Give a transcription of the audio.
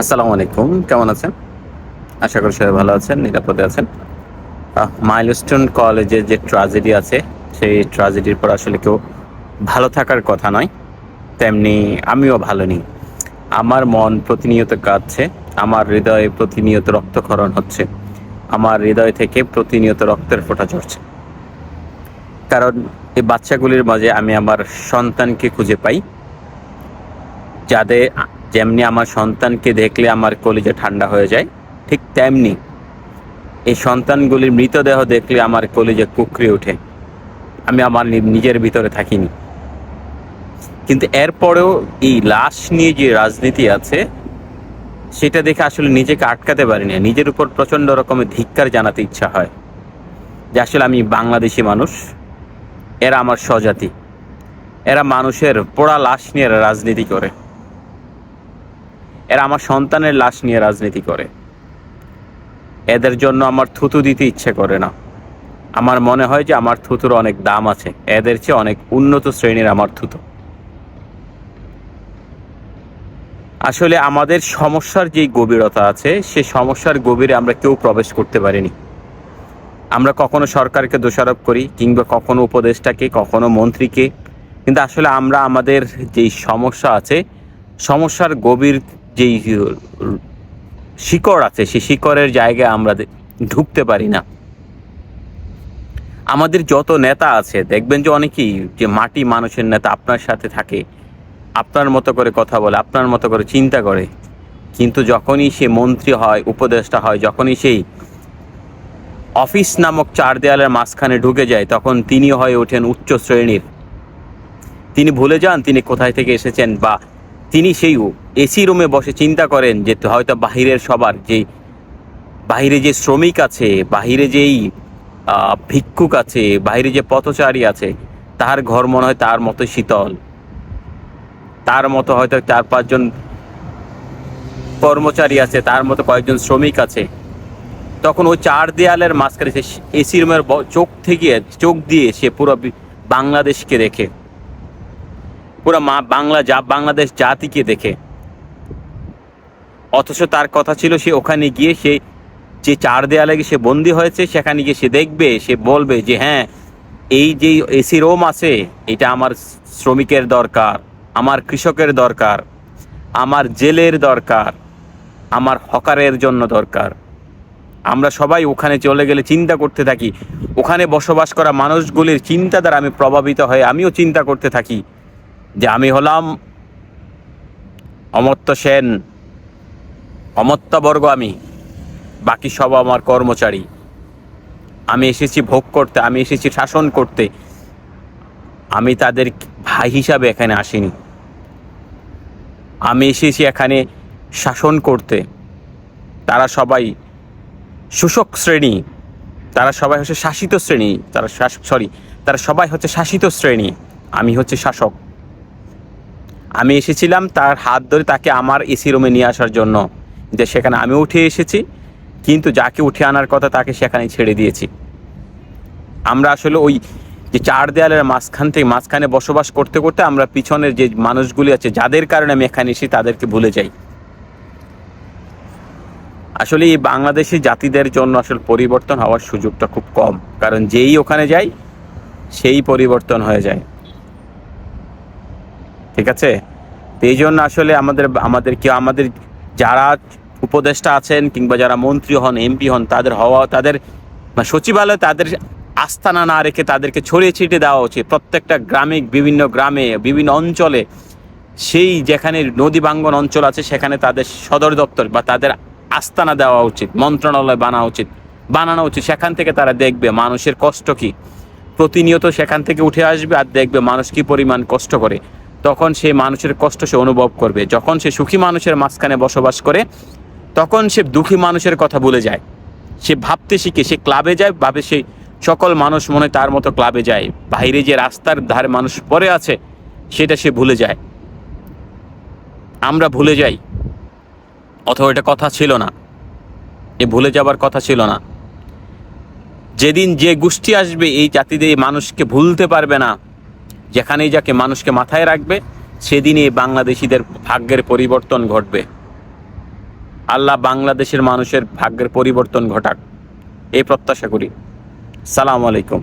আসসালামু আলাইকুম, কেমন আছেন? আশা করি সবাই ভালো আছেন, নিরাপদে আছেন। মাইলস্টোন কলেজের যে ট্রাজেডি আছে, সেই ট্রাজেডির পর আসলে কেউ ভালো থাকার কথা নয়। তেমনি আমিও ভালো নেই। আমার মন প্রতিনিয়ত কাঁদছে, আমার হৃদয়ে প্রতিনিয়ত রক্তক্ষরণ হচ্ছে, আমার হৃদয় থেকে প্রতিনিয়ত রক্তের ফোঁটা ঝরছে। কারণ এই বাচ্চাগুলির মাঝে আমি আমার সন্তানকে খুঁজে পাই, যাদের যেমনি আমার সন্তানকে দেখলে আমার কলিজা ঠান্ডা হয়ে যায়, ঠিক তেমনি এই সন্তানগুলির মৃতদেহ দেখলে আমার কলিজা কুকড়ে ওঠে। আমি আমার নিজের ভিতরে থাকিনি। কিন্তু এরপরেও এই লাশ নিয়ে যে রাজনীতি আছে, সেটা দেখে আসলে নিজেকে আটকাতে পারি না নিজের উপর প্রচণ্ড রকমের ধিক্কার জানাতে ইচ্ছা হয় যে আসলে আমি বাংলাদেশি মানুষ, এরা আমার স্বজাতি, এরা মানুষের পোড়া লাশ নিয়ে রাজনীতি করে। এরা আমার সন্তানের লাশ নিয়ে রাজনীতি করে। এদের জন্য আমার থুতু দিতে ইচ্ছে করে না। আমার মনে হয় যে আমার থুতুর অনেক দাম আছে। এদের চেয়ে অনেক উন্নত শ্রেণির আমার থুতু। আসলে আমাদের সমস্যার যেই গভীরতা আছে, সে সমস্যার গভীরে আমরা কেউ প্রবেশ করতে পারিনি। আমরা কখনো সরকারকে দোষারোপ করি কিংবা কখনো উপদেষ্টাকে, কখনো মন্ত্রীকে। কিন্তু আসলে আমরা আমাদের যেই সমস্যা আছে, সমস্যার গভীর যেই শিকড় আছে, সেই শিকড়ের জায়গায় আমরা ঢুকতে পারি না। আমাদের যত নেতা আছে, দেখবেন যে অনেকেই যে মাটি মানুষের নেতা আপনার সাথে থাকে, আপনার মতো করে কথা বলে, আপনার মতো করে চিন্তা করে। কিন্তু যখনই সে মন্ত্রী হয়, উপদেষ্টা হয়, যখনই সেই অফিস নামক চার দেয়ালের মাঝখানে ঢুকে যায়, তখন তিনি হয়ে ওঠেন উচ্চ শ্রেণির। তিনি ভুলে যান তিনি কোথায় থেকে এসেছেন বা তিনি সেই এসি রুমে বসে চিন্তা করেন যে হয়তো বাহিরের সবার যে, বাহিরে যে শ্রমিক আছে, বাহিরে যেই ভিক্ষুক আছে, বাহিরে যে পথচারী আছে, তার ঘর মনে হয় তার মতো শীতল। তার মতো হয়তো চার পাঁচজন কর্মচারী আছে, তার মতো কয়েকজন শ্রমিক আছে। তখন ওই চার দেয়ালের মাঝখানে সে এসি রুমের চোখ থেকে, চোখ দিয়ে সে পুরো বাংলাদেশকে দেখে। পুরো মা বাংলা যা, বাংলাদেশ জাতিকে দেখে। অথচ তার কথা ছিল সে ওখানে গিয়ে সে যে চার দেয়ালে গিয়ে সে বন্দি হয়েছে, সেখানে গিয়ে সে দেখবে, সে বলবে যে হ্যাঁ এই যে এসি রোম আছে, এটা আমার শ্রমিকের দরকার, আমার কৃষকের দরকার, আমার জেলের দরকার, আমার হকারের জন্য দরকার। আমরা সবাই ওখানে চলে গেলে চিন্তা করতে থাকি। ওখানে বসবাস করা মানুষগুলির চিন্তা দ্বারা আমি প্রভাবিত হয়ে আমিও চিন্তা করতে থাকি। যে আমি হলাম অমর্ত্য সেন অমর্ত্যাবর্গ আমি, বাকি সব আমার কর্মচারী। আমি এসেছি ভোগ করতে, আমি এসেছি শাসন করতে। আমি তাদের ভাই হিসাবে এখানে আসিনি। আমি এসেছি এখানে শাসন করতে। তারা সবাই শোষক শ্রেণি। তারা সবাই হচ্ছে শাসিত শ্রেণি। তারা সরি তারা সবাই হচ্ছে শাসিত শ্রেণি। আমি হচ্ছে শাসক। আমি এসেছিলাম তার হাত ধরে তাকে আমার এসি রুমে নিয়ে আসার জন্য, যে সেখানে আমি উঠে এসেছি, কিন্তু যাকে উঠে আনার কথা তাকে সেখানে ছেড়ে দিয়েছি। আমরা আসলে ওই যে চার দেয়ালের মাঝখান থেকে মাঝখানে বসবাস করতে করতে আমরা পিছনের যে মানুষগুলি আছে, যাদের কারণে আমি এখানে এসেছি তাদেরকে ভুলে যাই। আসলে এই বাংলাদেশি জাতিদের জন্য আসলে পরিবর্তন হওয়ার সুযোগটা খুব কম, কারণ যেই ওখানে যায় সেই পরিবর্তন হয়ে যায়। ঠিক আছে? তো এই জন্য আসলে আমাদের আমাদের কি আমাদের যারা উপদেষ্টা আছেন কিংবা যারা মন্ত্রী হন, এমপি হন, তাদের হওয়া, তাদের সচিবালয়ে তাদের আস্থানা না রেখে তাদেরকে ছড়িয়ে ছিটিয়ে দেওয়া উচিত। প্রত্যেকটা গ্রামে, বিভিন্ন গ্রামে, বিভিন্ন অঞ্চলে সেই যেখানে নদী বাঙ্গন অঞ্চল আছে, সেখানে তাদের সদর দপ্তর বা তাদের আস্তানা দেওয়া উচিত, মন্ত্রণালয় বানা উচিত, বানানো উচিত। সেখান থেকে তারা দেখবে মানুষের কষ্ট কি। প্রতিনিয়ত সেখান থেকে উঠে আসবে আর দেখবে মানুষ কি পরিমাণ কষ্ট করে। তখন সে মানুষের কষ্ট সে অনুভব করবে। যখন সে সুখী মানুষের মাঝখানে বসবাস করে, তখন সে দুঃখী মানুষের কথা ভুলে যায়। সে ভাবতে শিখে, সে ক্লাবে যায়, ভাবে সে সকল মানুষ মনে তার মতো ক্লাবে যায়। বাইরে যে রাস্তার ধারে মানুষ পড়ে আছে, সেটা সে ভুলে যায়। আমরা ভুলে যাই। অথবা এটা কথা ছিল না। এ ভুলে যাবার কথা ছিল না। যেদিন যে গোষ্ঠী আসবে, এই এই মানুষকে ভুলতে পারবে না। যেখানেই যাকে মানুষকে মাথায় রাখবে, সেদিনই বাংলাদেশিদের ভাগ্যের পরিবর্তন ঘটবে। আল্লাহ বাংলাদেশের মানুষের ভাগ্যের পরিবর্তন ঘটাক। এই প্রত্যাশা করি। সালাম আলাইকুম।